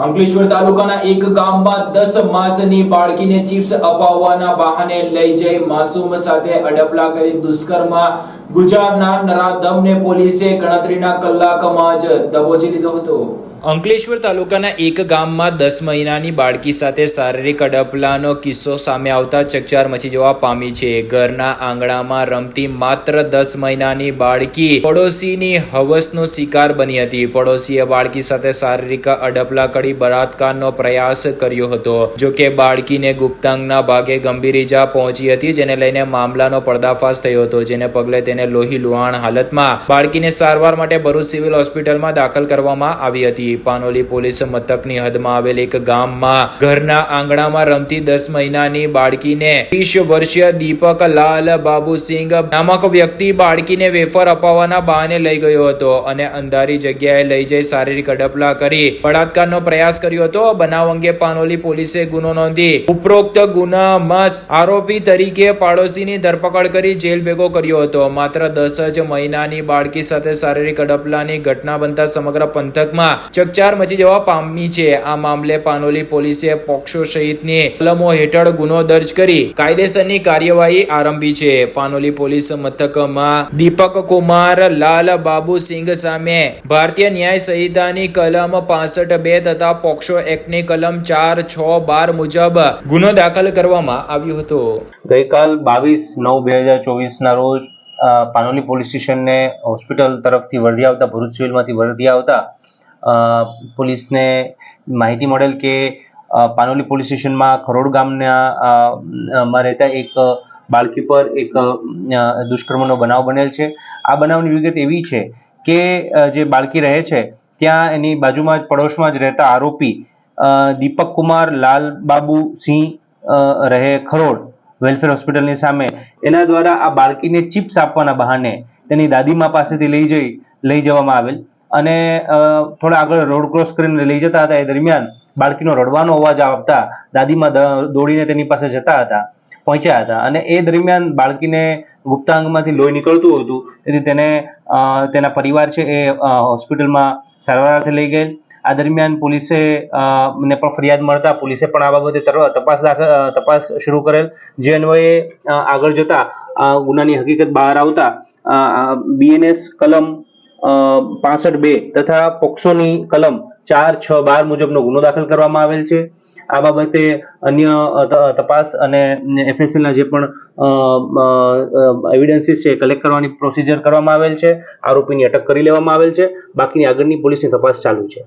અંકલેશ્વર તાલુકાના એક ગામમાં દસ માસની બાળકીને ચિપ્સ અપાવવાના બહાને લઈ જઈ માસૂમ સાથે અડપલા કરી દુષ્કર્મ ગુજારનાર નરાધમને પોલીસે ગણતરીના કલાકમાં જ દબોચી લીધો હતો. અંકલેશ્વર તાલુકાના એક ગામમાં દસ મહિનાની બાળકી સાથે શારીરિક અડપલાનો કિસ્સો સામે આવતા ચકચાર મચી જવા પામી છે. ઘરના આંગણામાં રમતી માત્ર દસ મહિનાની બાળકી પડોશીની હવસનો શિકાર બની હતી. પડોશીએ બાળકી સાથે શારીરિક અડપલા કરી બળાત્કારનો પ્રયાસ કર્યો હતો. જો કે બાળકીને ગુપ્તાંગના ભાગે ગંભીર ઈજા પહોંચી હતી, જેને લઈને મામલાનો પર્દાફાશ થયો હતો, જેને પગલે તેને લોહી લુહાણ હાલતમાં બાળકીને સારવાર માટે ભરૂચ સિવિલ હોસ્પિટલમાં દાખલ કરવામાં આવી હતી. પાનોલી પોલીસ મથકની હદમાં આવેલ એક ગામમાં ઘરના આંગણામાં રમતી દસ મહિનાની બાળકીને વીસ વર્ષીય દીપક લાલ બાબુસિંહ નામક વ્યક્તિ બાળકીને વેફર અપાવવાના બહાને લઈ ગયો હતો અને અંધારી જગ્યાએ લઈ જઈ શારીરિક અડપલા કરી બળાત્કારનો પ્રયાસ કર્યો હતો. બનાવ અંગે પાનોલી પોલીસે ગુનો નોંધી ઉપરોક્ત ગુનામાં આરોપી તરીકે પાડોશીની ધરપકડ કરી જેલ ભેગો કર્યો હતો. માત્ર દસ જ મહિનાની બાળકી સાથે શારીરિક અડપલાની ઘટના બનતા સમગ્ર પંથકમાં ચકચાર મચી જવા પામી છે. આ મામલે પાનોલી પોલીસે પોક્સો સહિતની કલમો હેઠળ ગુનો દર્જ કરી કાયદેસરની કાર્યવાહી આરંભી છે. પાનોલી પોલીસ મથકમાં દીપક કુમાર, લાલ બાબુ સિંઘ સામે ભારતીય ન્યાય સંહિતાની કલમ પાસઠ બે તથા પોક્સો એક્ટની કલમ ચાર, છ, બાર મુજબ ગુનો દાખલ કરવામાં આવ્યો હતો. ગઈકાલ બાવીસ નવ બે હજાર ચોવીસના રોજ પાનોલી પોલીસ સ્ટેશનને હોસ્પિટલ તરફથી વર્ધી આવતા, ભરૂચ સિવિલમાંથી વર્ધી આવતા પોલીસને માહિતી મળેલ કે પાનોલી પોલીસ સ્ટેશનમાં ખરોડ ગામના રહેતા એક બાળકી પર એક દુષ્કર્મનો બનાવ બનેલ છે. આ બનાવની વિગત એવી છે કે જે બાળકી રહે છે, ત્યાં એની બાજુમાં જ, પડોશમાં જ રહેતા આરોપી દીપક કુમાર, લાલ બાબુ સિંહ રહે ખરોડ વેલફેર હોસ્પિટલની સામે. એના દ્વારા આ બાળકીને ચિપ્સ આપવાના બહાને તેની દાદીમા પાસેથી લઈ જઈ, લઈ જવામાં આવેલ. અને થોડા આગળ રોડ ક્રોસ કરીને લઈ જતા હતા. એ દરમિયાન બાળકીનો રડવાનો અવાજ આવતા દાદીમાં દોડીને તેની પાસે જતા હતા, પહોંચ્યા હતા. અને એ દરમિયાન બાળકીને ગુપ્તાંગમાંથી લોહી નીકળતું હતું. તેથી તેને તેના પરિવાર છે એ હોસ્પિટલમાં સારવાર અર્થે લઈ ગયેલ. આ દરમિયાન પોલીસે ને પણ ફરિયાદ મળતા પોલીસે પણ આ બાબતે તપાસ તપાસ શરૂ કરેલ. જે અન્વયે આગળ જતા ગુનાની હકીકત બહાર આવતા બીએનએસ કલમ પાસઠ બે તથા પોક્સોની કલમ ચાર, છ, બાર મુજબનો ગુનો દાખલ કરવામાં આવેલ છે. આ બાબતે અન્ય તપાસ અને એફએસએલના જે પણ એવિડન્સીસ છે કલેક્ટ કરવાની પ્રોસિજર કરવામાં આવેલ છે. આરોપીની અટક કરી લેવામાં આવેલ છે. બાકીની આગળની પોલીસની તપાસ ચાલુ છે.